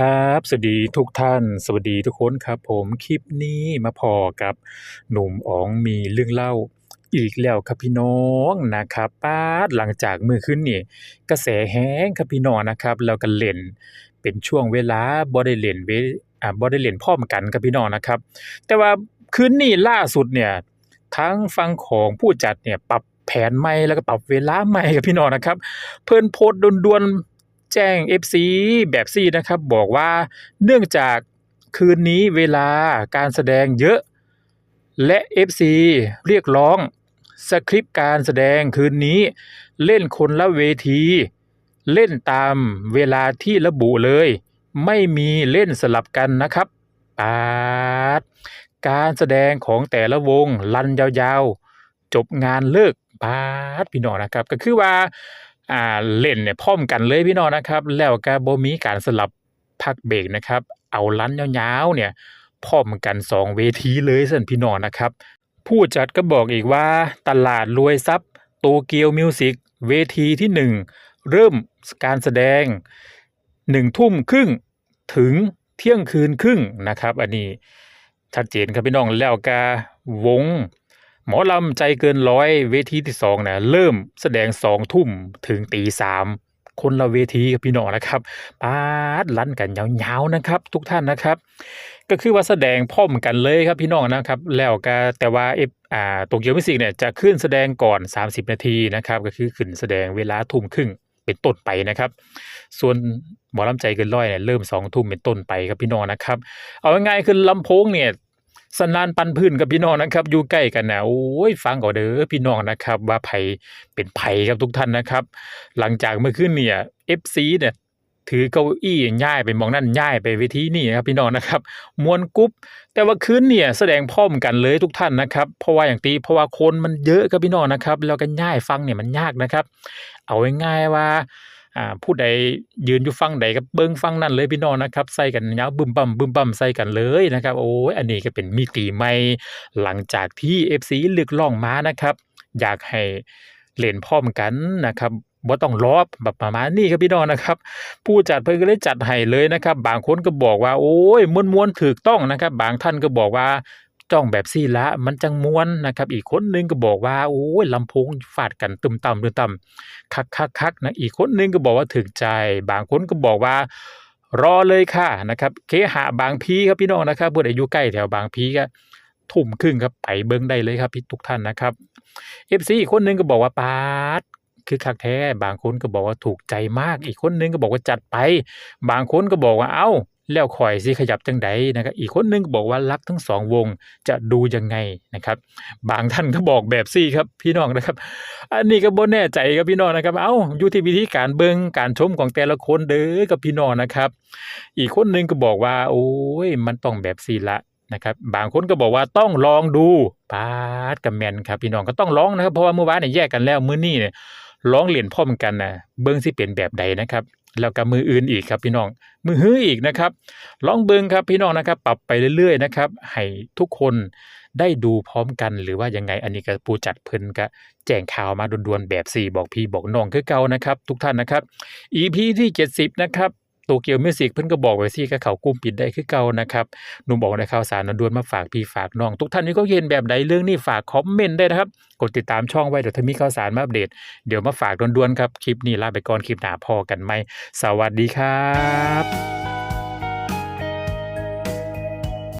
ครับ สวัสดีทุกท่าน สวัสดีทุกคนครับ ผมคลิปนี้มาพอกับหนุ่มอ๋องมีเรื่องเล่าอีกแล้วครับพี่น้องนะครับป๊าหลังจากมื้อคืนนี้กระแสแรงครับพี่น้องนะครับแล้วก็เล่น เป็นช่วงเวลาบ่ได้เล่นเวอ่าบ่ได้เล่นพร้อมกันครับพี่น้องนะครับ แต่ว่าคืนนี้ล่าสุดเนี่ยทางฝั่งของผู้จัดเนี่ยปรับแผนใหม่แล้วก็ปรับเวลาใหม่ครับพี่น้องนะครับ เพิ่นโพสต์ด่วนๆ แจ้ง FC แบบซีนะครับ บอกว่าเนื่องจากคืนนี้เวลาการแสดงเยอะ และ FC เรียกร้องสกริปต์การแสดงคืนนี้ เล่นคนละเวที เล่นตามเวลาที่ระบุเลย ไม่มีเล่นสลับกันนะครับปาดการแสดงของแต่ละวงรันยาวๆ จบงานเลิกปาดพี่น้องนะครับ ก็คือว่า อ่าเล่นเนี่ยพร้อมกันเลยพี่น้องนะครับ แล้วก็บ่มีการสลับพักเบรกนะครับ เอารันยาวๆเนี่ยพร้อมกัน 2 เวทีเลยซั้นพี่น้องนะครับ ผู้จัดก็บอกอีกว่าตลาดรวยทรัพย์ Tokyo Music เวทีที่ 1 เริ่มการแสดง 1 ทุ่มครึ่งถึงเที่ยงคืนครึ่งนะครับ อันนี้ชัดเจนครับพี่น้องแล้วก็วง หมอลำใจเกินร้อยเวทีที่2น่ะเริ่มแสดง2ทุ่มถึงตี3คนละเวทีครับพี่น้องนะครับปาดรันกันยาวๆนะครับ ทุกท่านนะครับ ก็คือว่าแสดงพร้อมกันเลยครับพี่น้องนะครับ แล้วก็แต่ว่า F อ่า Tokyo Music เนี่ยจะขึ้นแสดงก่อน 30 นาทีนะครับ ก็คือขึ้นแสดงเวลาทุ่มครึ่งเป็นต้นไปนะครับ ส่วนหมอลำใจเกินร้อยเนี่ยเริ่ม2ทุ่มเป็นต้นไปครับพี่น้องนะครับ เอาง่ายๆคือลำโพงเนี่ย สนั่นปันพื้นครับพี่น้องนะครับ อยู่ใกล้กันน่ะโอ๊ยฟังเอาเด้อพี่น้องนะครับ ว่าไผเป็นไผครับทุกท่านนะครับ หลังจากเมื่อคืนเนี่ย FC เนี่ยถือเก้าอี้ย้ายไปมองนั้นย้ายไปเวทีนี้ครับพี่น้องนะครับมวนกุ๊บแต่ว่าคืนเนี่ยแสดงพร้อมกันเลยทุกท่านนะครับ เพราะว่าหยังติเพราะว่าคนมันเยอะครับพี่น้องนะครับ แล้วก็ย้ายฟังเนี่ยมันยากนะครับ เอาง่ายๆว่า อ่าผู้ใดยืนอยู่ฝั่งใดก็เบิ่งฝั่งนั้นเลยพี่น้องนะครับใส่กันยาวบึ้มบั้มๆใส่กันเลยนะครับโอ๊ยอันนี้ก็เป็นมิติใหม่หลังจากที่ FC เรียกร้องมานะครับ อยากให้เล่นพร้อมกันนะครับบ่าต้องรอแบบประมาณนี้ครับพี่น้องนะครับ ผู้จัดเพิ่นก็เลยจัดให้เลยนะครับ บางคนก็บอกว่า โอ๊ยม่วนๆถูกต้องนะครับ บางท่านก็บอกว่า ต้องแบบซี้ล่ะมันจังม่วนนะครับ อีกคนหนึ่งก็บอกว่าโอ๊ยลำโพงฟาดกันตึมต่ำๆคักๆๆนะอีกคนหนึ่งก็บอกว่าถูกใจ บางคนก็บอกว่ารอเลยค่ะนะครับ เคหะบางพีครับพี่น้องนะครับผู้ใดอยู่ใกล้แถวบางพีก็ทุ่มครึ่งครับไปเบิ่งได้เลยครับพี่ทุกท่านนะครับ FC อีกคนหนึ่งก็บอกว่าปาดคือคักแท้ บางคนก็บอกว่าถูกใจมาก อีกคนหนึ่งก็บอกว่าจัดไป บางคนก็บอกว่าเอ้า แล้วข้อยสิขยับจังใดนะครับอีกคนหนึ่งก็บอกว่ารักทั้ง2วงจะดูยังไงนะครับ บางท่านก็บอกแบบซี้ครับพี่น้องนะครับ อันนี้ก็บ่แน่ใจครับพี่น้องนะครับ เอ้าอยู่ที่วิธีการเบิ่งการชมของแต่ละคนเด้อครับพี่น้องนะครับ อีกคนหนึ่งก็บอกว่า โอ๊ยมันต้องแบบซี้ล่ะนะครับบางคนก็บอกว่าต้องลองดูปาดก็แมนครับพี่น้องก็ต้องลองนะครับเพราะว่าเมื่อวานเนี่ยแยกกันแล้วมื้อนี้เนี่ยลองเล่นพร้อมกันนะเบิ่งสิเป็นแบบใดนะครับ แล้วก็มืออื่นอีกครับพี่น้อง มือฮื้ออีกนะครับ ลองเบิ้งครับพี่น้องนะครับ ปรับไปเรื่อยๆนะครับให้ทุกคนได้ดูพร้อมกันหรือว่ายังไงอันนี้ก็ปูจัดเพิ่นก็แจ้งข่าวมาด่วนๆแบบ 4 บอกพี่บอกน้องคือเก่านะครับ ทุกท่านนะครับ EP ที่ 70 นะครับ ตัวเกียวมิวสิกเพิ่นก็บอกไว้ซี่ก็เขากุ้มปิดได้คือเก่านะครับหนุ่มบอกในข่าวสารนด่วนมาฝากพี่ฝากน้อง ทุกท่านมีควาเย็นแบบใดเรื่องนี้ฝากคอมเมนต์ได้นะครับ กดติดตามช่องไว้เดี๋ยวถ้ามีข่าวสารมาอัปเดต เดี๋ยวมาฝากด่วนๆครับ คลิปนี้ลาไปก่อนคลิปหน้าพอกันไหมสวัสดีครับ